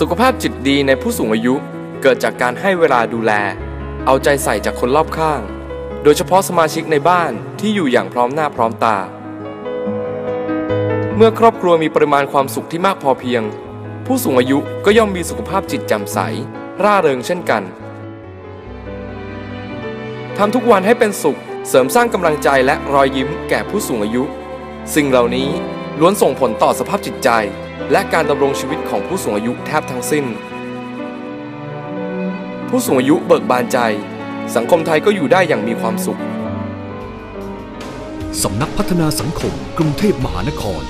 สุขภาพจิตดีในผู้สูงอายุเกิดจากการให้เวลาดูแล เอาใจใส่จากคนรอบข้าง โดยเฉพาะสมาชิกในบ้านที่อยู่อย่างพร้อมหน้าพร้อมตา เมื่อครอบครัวมีปริมาณความสุขที่มากพอเพียง ผู้สูงอายุก็ย่อมมีสุขภาพจิตแจ่มใส ร่าเริงเช่นกันทำทุกวันให้เป็นสุข เสริมสร้างกำลังใจและรอยยิ้มแก่ผู้สูงอายุ สิ่งเหล่านี้ล้วนส่งผลต่อสภาพจิตใจ และการดำรงชีวิตของผู้สูงอายุแทบทั้งสิ้น ผู้สูงอายุเบิกบานใจ สังคมไทยก็อยู่ได้อย่างมีความสุข สำนักพัฒนาสังคมกรุงเทพมหานคร